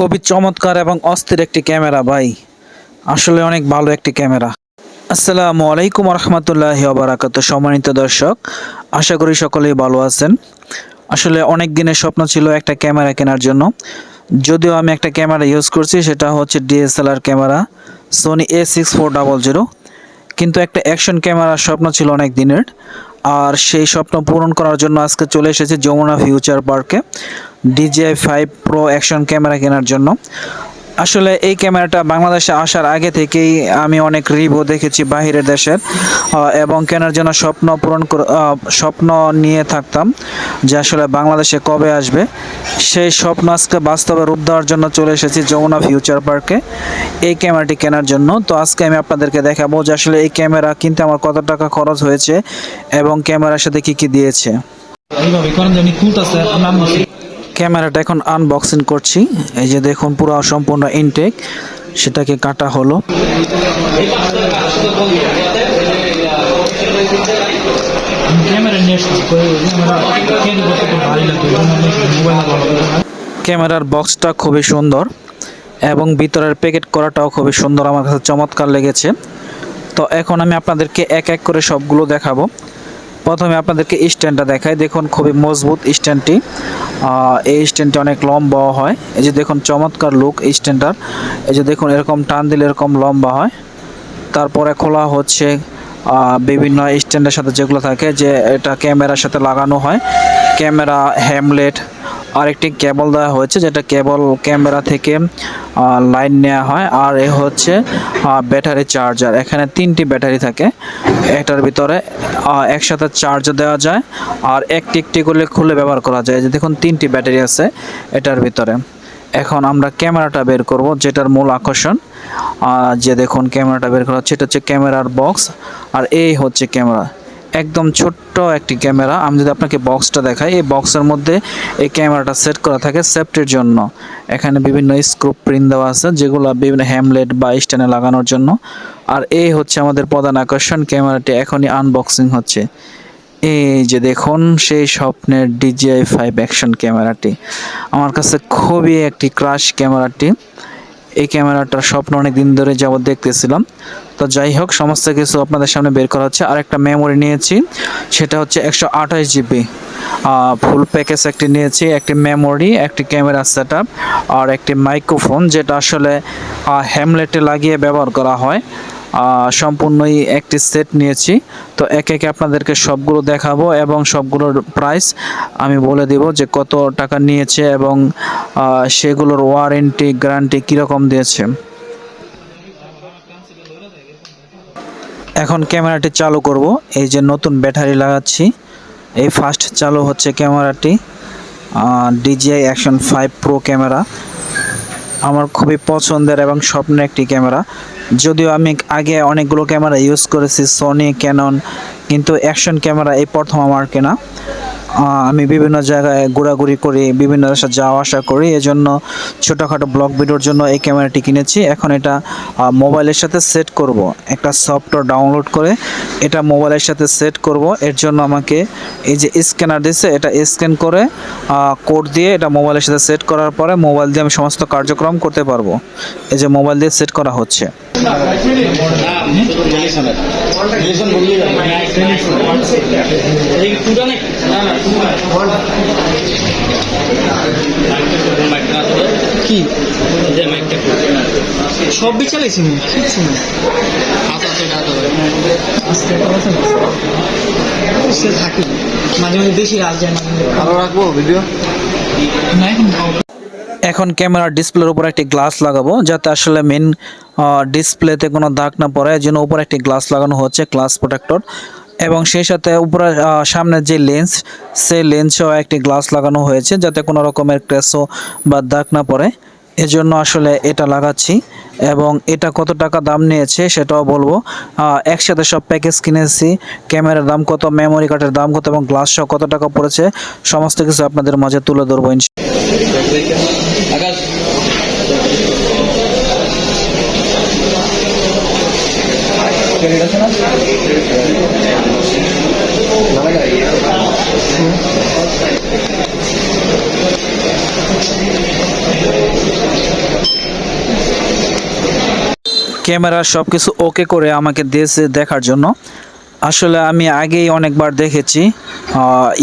খুবই চমৎকার এবং অস্থির একটি ক্যামেরা, ভাই। আসলে অনেক ভালো একটি ক্যামেরা। আসসালামু আলাইকুম রহমতুল্লাহ বারাকাত সম্মানিত দর্শক, আশা করি সকলেই ভালো আছেন। আসলে অনেক দিনের স্বপ্ন ছিল একটা ক্যামেরা কেনার জন্য। যদিও আমি একটা ক্যামেরা ইউজ করছি, সেটা হচ্ছে DSLR camera Sony A six four double zero কিন্তু একটা অ্যাকশন ক্যামেরার স্বপ্ন ছিল অনেক দিনের। আর সেই স্বপ্ন পূরণ করার জন্য আজকে চলে এসেছে যমুনা ফিউচার পার্কে। DJI five pro action camera কেনার জন্য। আসলে এই ক্যামেরাটা বাংলাদেশে আসার আগে থেকেই আমি অনেক রিভিউ দেখেছি বাহিরের দেশের এবং কেনার জন্য স্বপ্ন পূরণ স্বপ্ন নিয়ে থাকতাম যে আসলে বাংলাদেশে কবে আসবে। সেই স্বপ্ন আজকে বাস্তবে রূপ দেওয়ার জন্য চলে এসেছি যমুনা ফিউচার পার্কে এই ক্যামেরাটি কেনার জন্য। তো আজকে আমি আপনাদেরকে দেখাবো যে আসলে এই ক্যামেরা কিনতে আমার কত টাকা খরচ হয়েছে এবং ক্যামেরার সাথে কী কী দিয়েছে। ক্যামেরাটা এখন আনবক্সিং করছি। এই যে দেখুন পুরো সম্পূর্ণ ইনটেক সেটাকে কাটা হলো। ক্যামেরার বক্সটা খুবই সুন্দর এবং ভিতরের প্যাকেট করাটাও খুবই সুন্দর আমার কাছে চমৎকার লেগেছে। তো এখন আমি আপনাদেরকে এক এক করে সবগুলো দেখাবো। প্রথমে আপনাদেরকে স্ট্যান্ডটা দেখাই দেখুন খুবই মজবুত স্ট্যান্ডটি এই স্ট্যান্ডটা অনেক লম্বা হয়। এই যে দেখুন, চমৎকার লুক এই স্ট্যান্ডটার এই যে দেখুন, এরকম টান দিলে এরকম লম্বা হয়। তারপরে খোলা হচ্ছে বিভিন্ন স্ট্যান্ডের সাথে যেগুলো থাকে, যে এটা ক্যামেরার সাথে লাগানো হয়। ক্যামেরা, হ্যামলেট আরেকটি কেবল দেওয়া হয়েছে, যেটা কেবল ক্যামেরা থেকে লাইন নেওয়া হয়। আর এ হচ্ছে ব্যাটারি চার্জার। এখানে তিনটি ব্যাটারি থাকে। এটার ভিতরে একসাথে চার্জ দেওয়া যায়। আর একটি একটি করে খুলে ব্যবহার করা যায়। যে দেখুন, তিনটি ব্যাটারি আছে এটার ভিতরে। এখন আমরা ক্যামেরাটা বের করব, যেটার মূল আকর্ষণ। যে দেখুন, ক্যামেরাটা বের করা হচ্ছে, এটা হচ্ছে ক্যামেরার বক্স। আর এই হচ্ছে ক্যামেরা। একদম ছোট্ট একটি ক্যামেরা। আমি যদি আপনাকে বক্সটা দেখাই, এই বক্সের মধ্যে এই ক্যামেরাটা সেট করা থাকে সেফটির জন্য। এখানে বিভিন্ন স্ক্রুপ প্রিন্ট দেওয়া আছে, যেগুলো বিভিন্ন হ্যামলেট বা স্ট্যান্ডে লাগানোর জন্য। আর এই হচ্ছে আমাদের প্রধান আকর্ষণ, ক্যামেরাটি এখনই আনবক্সিং হচ্ছে। এই যে দেখুন, সেই স্বপ্নের ডিজিআই ফাইভ অ্যাকশন ক্যামেরাটি। আমার কাছে খুবই একটি ক্রাশ ক্যামেরাটি। এই ক্যামেরাটার স্বপ্ন অনেক দিন ধরে যাবত দেখতেছিলাম। তো যাই হোক, সমস্ত কিছু আপনাদের সামনে বের করা হচ্ছে। আর একটা মেমোরি নিয়েছি, সেটা হচ্ছে একশো আঠাশ জিবি ফুল প্যাকেজ একটি নিয়েছি, একটি মেমোরি একটি ক্যামেরা সেট আর একটি মাইক্রোফোন যেটা আসলে হ্যামলেটে লাগিয়ে ব্যবহার করা হয়। সম্পূর্ণই একটি সেট নিয়েছি। তো একে একে আপনাদেরকে সবগুলো দেখাবো এবং সবগুলোর প্রাইস আমি বলে দেব যে কত টাকা নিয়েছে এবং সেগুলোর ওয়ারেন্টি গ্যারান্টি কীরকম দিয়েছে। এখন ক্যামেরাটি চালু করব। এই যে নতুন ব্যাটারি লাগাচ্ছি। এই ফার্স্ট চালু হচ্ছে ক্যামেরাটি। DJI action five pro camera. আমার খুবই পছন্দের এবং স্বপ্নের একটি ক্যামেরা। যদিও আমি আগে অনেকগুলো ক্যামেরা ইউজ করেছি সোনি ক্যানন কিন্তু অ্যাকশন ক্যামেরা এই প্রথম আমার কেনা। আমি বিভিন্ন জায়গায় ঘোরাঘুরি করি, বিভিন্ন দেশে যাওয়া আসা করি, এজন্য ছোটোখাটো ব্লগ ভিডিওর জন্য এই ক্যামেরাটি কিনেছি। এখন এটা মোবাইলের সাথে সেট করব। একটা সফটওয়্যার ডাউনলোড করে এটা মোবাইলের সাথে সেট করব। এর জন্য আমাকে এই যে স্ক্যানার দিচ্ছে এটা স্ক্যান করে কোড দিয়ে এটা মোবাইলের সাথে সেট করার পরে মোবাইল দিয়ে আমি সমস্ত কার্যক্রম করতে পারব। এই যে মোবাইল দিয়ে সেট করা হচ্ছে। সব বিচালাইছি থাকি। মাঝে মাঝে বেশি রাত যায় রাখব ভিডিও এখন ক্যামেরার ডিসপ্লের উপর একটি গ্লাস লাগাবো, যাতে আসলে মেন ডিসপ্লেতে কোনো দাগ না পড়ে এই জন্য উপরে একটি গ্লাস লাগানো হচ্ছে, গ্লাস প্রোটেক্টর। এবং সেই সাথে উপরে সামনের যে লেন্স, সেই লেন্সেও একটি গ্লাস লাগানো হয়েছে যাতে কোনো রকমের ক্রেসো বা দাগ না পড়ে। এজন্য আসলে এটা লাগাচ্ছি এবং এটা কত টাকা দাম নিয়েছে সেটাও বলব। একসাথে সব প্যাকেজ কিনেছি, ক্যামেরার দাম কত, মেমোরি কার্ডের দাম কত এবং গ্লাস সহ কত টাকা পড়েছে, সমস্ত কিছু আপনাদের মাঝে তুলে ধরবো ক্রেডিট না ক্যামেরা সব কিছু ওকে করে আমাকে দিয়েছে দেখার জন্য। আসলে আমি আগেই অনেকবার দেখেছি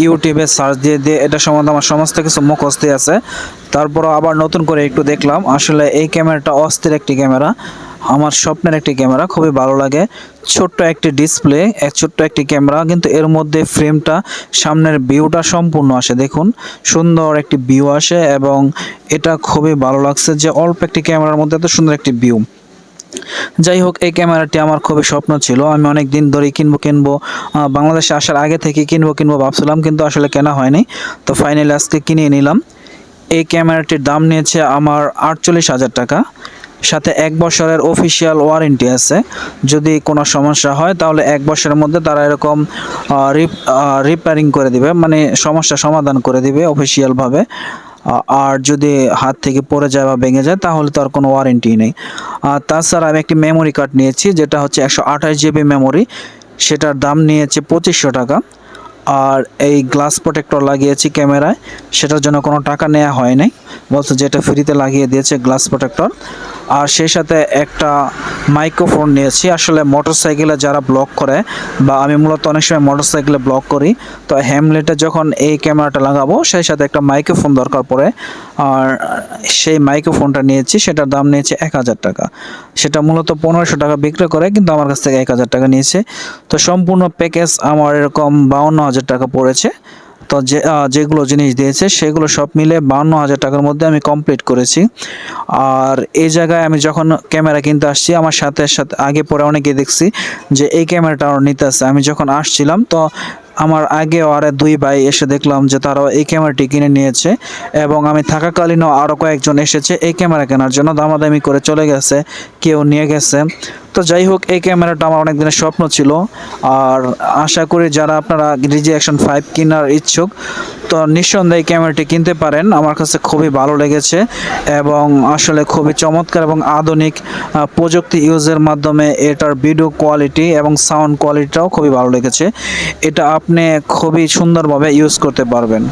ইউটিউবে সার্চ দিয়ে দিয়ে এটা সম্বন্ধে আমার সমস্ত কিছু মুখস্থই আছে। তারপর আবার নতুন করে একটু দেখলাম, আসলে এই ক্যামেরাটা অস্থির একটি ক্যামেরা। আমার স্বপ্নের একটি ক্যামেরা, খুবই ভালো লাগে। ছোট্ট একটি ডিসপ্লে এক ছোট্ট একটি ক্যামেরা, কিন্তু এর মধ্যে ফ্রেমটা সামনের ভিউটা সম্পূর্ণ আসে। দেখুন, সুন্দর একটি ভিউ আসে এবং এটা খুবই ভালো লাগছে যে অল্প একটি ক্যামেরার মধ্যে এত সুন্দর একটি ভিউ যাই হোক, এই ক্যামেরাটি আমার খুবই স্বপ্ন ছিল। আমি অনেক দিন ধরেই কিনবো কিনবো বাংলাদেশে আসার আগে থেকে কিনবো কিনবো ভাবছিলাম, কিন্তু আসলে কেনা হয়নি। তো ফাইনালি আজকে কিনে নিলাম। এই ক্যামেরাটির দাম নিয়েছে আমার আটচল্লিশ হাজার টাকা। সাথে এক বছরের অফিসিয়াল ওয়ারেন্টি আছে। যদি কোনো সমস্যা হয়, তাহলে এক বছরের মধ্যে তারা এরকম রিপেয়ারিং করে দিবে। মানে সমস্যা সমাধান করে দিবে অফিসিয়ালভাবে আর যদি হাত থেকে পড়ে যায় বা ভেঙে যায়, তাহলে তো আর কোনো ওয়ারেন্টি নেই। আর তাছাড়া আমি একটি মেমোরি কার্ড নিয়েছি, যেটা হচ্ছে একশো আঠাশ জিবি মেমোরি সেটার দাম নিয়েছে পঁচিশশো টাকা। আর এই গ্লাস প্রোটেক্টর লাগিয়েছি ক্যামেরায়। সেটার জন্য কোনো টাকা নেওয়া হয় নাই বলছে যেটা ফ্রিতে লাগিয়ে দিয়েছে গ্লাস প্রোটেক্টর আর সেই সাথে একটা মাইক্রোফোন নিয়েছি। আসলে মোটরসাইকেলে যারা ব্লক করে বা আমি মূলত অনেক সময় মোটরসাইকেলে ব্লক করি, তো হ্যামলেটে যখন এই ক্যামেরাটা লাগাবো, সেই সাথে একটা মাইক্রোফোন দরকার পড়ে। আর সেই মাইক্রোফোনটা নিয়েছি, সেটার দাম নিয়েছে এক হাজার টাকা। সেটা মূলত পনেরোশো টাকা বিক্রি করে, কিন্তু আমার কাছ থেকে এক হাজার টাকা নিয়েছে। তো সম্পূর্ণ প্যাকেজ আমার এরকম বাউন্ন হাজার টাকা পড়েছে। তো যে যেগুলো জিনিস দিয়েছে, সেগুলো সব মিলে বাউন্ন হাজার টাকার মধ্যে আমি কমপ্লিট করেছি। আর এই জায়গায় আমি যখন ক্যামেরা কিনতে আসছি, আমার সাথে সাথে আগে পরে অনেকে দেখছি যে এই ক্যামেরাটা আমার নিতে আসছে। আমি যখন আসছিলাম, তো আমার আগে আর দুই ভাই এসে দেখলাম যে তারাও এই ক্যামেরাটি কিনে নিয়েছে এবং আমি থাকাকালীনও আরও কয়েকজন এসেছে এই ক্যামেরা কেনার জন্য দামাদামি করে চলে গেছে, কেউ নিয়ে গেছে। তো যাই হোক এই ক্যামেরাটা আমার অনেক দিনের স্বপ্ন ছিল। আর আশা করি যারা আপনারা ডিজি অ্যাকশন ফাইভ কেনার ইচ্ছুক, তো নিঃসন্দেহে ক্যামেরাটি কিনতে পারেন। আমার কাছে খুবই ভালো লেগেছে এবং আসলে খুবই চমৎকার এবং আধুনিক প্রযুক্তি ইউজের মাধ্যমে এটার ভিডিও কোয়ালিটি এবং সাউন্ড কোয়ালিটিটাও খুবই ভালো লেগেছে। এটা আপনি খুবই সুন্দরভাবে ইউজ করতে পারবেন।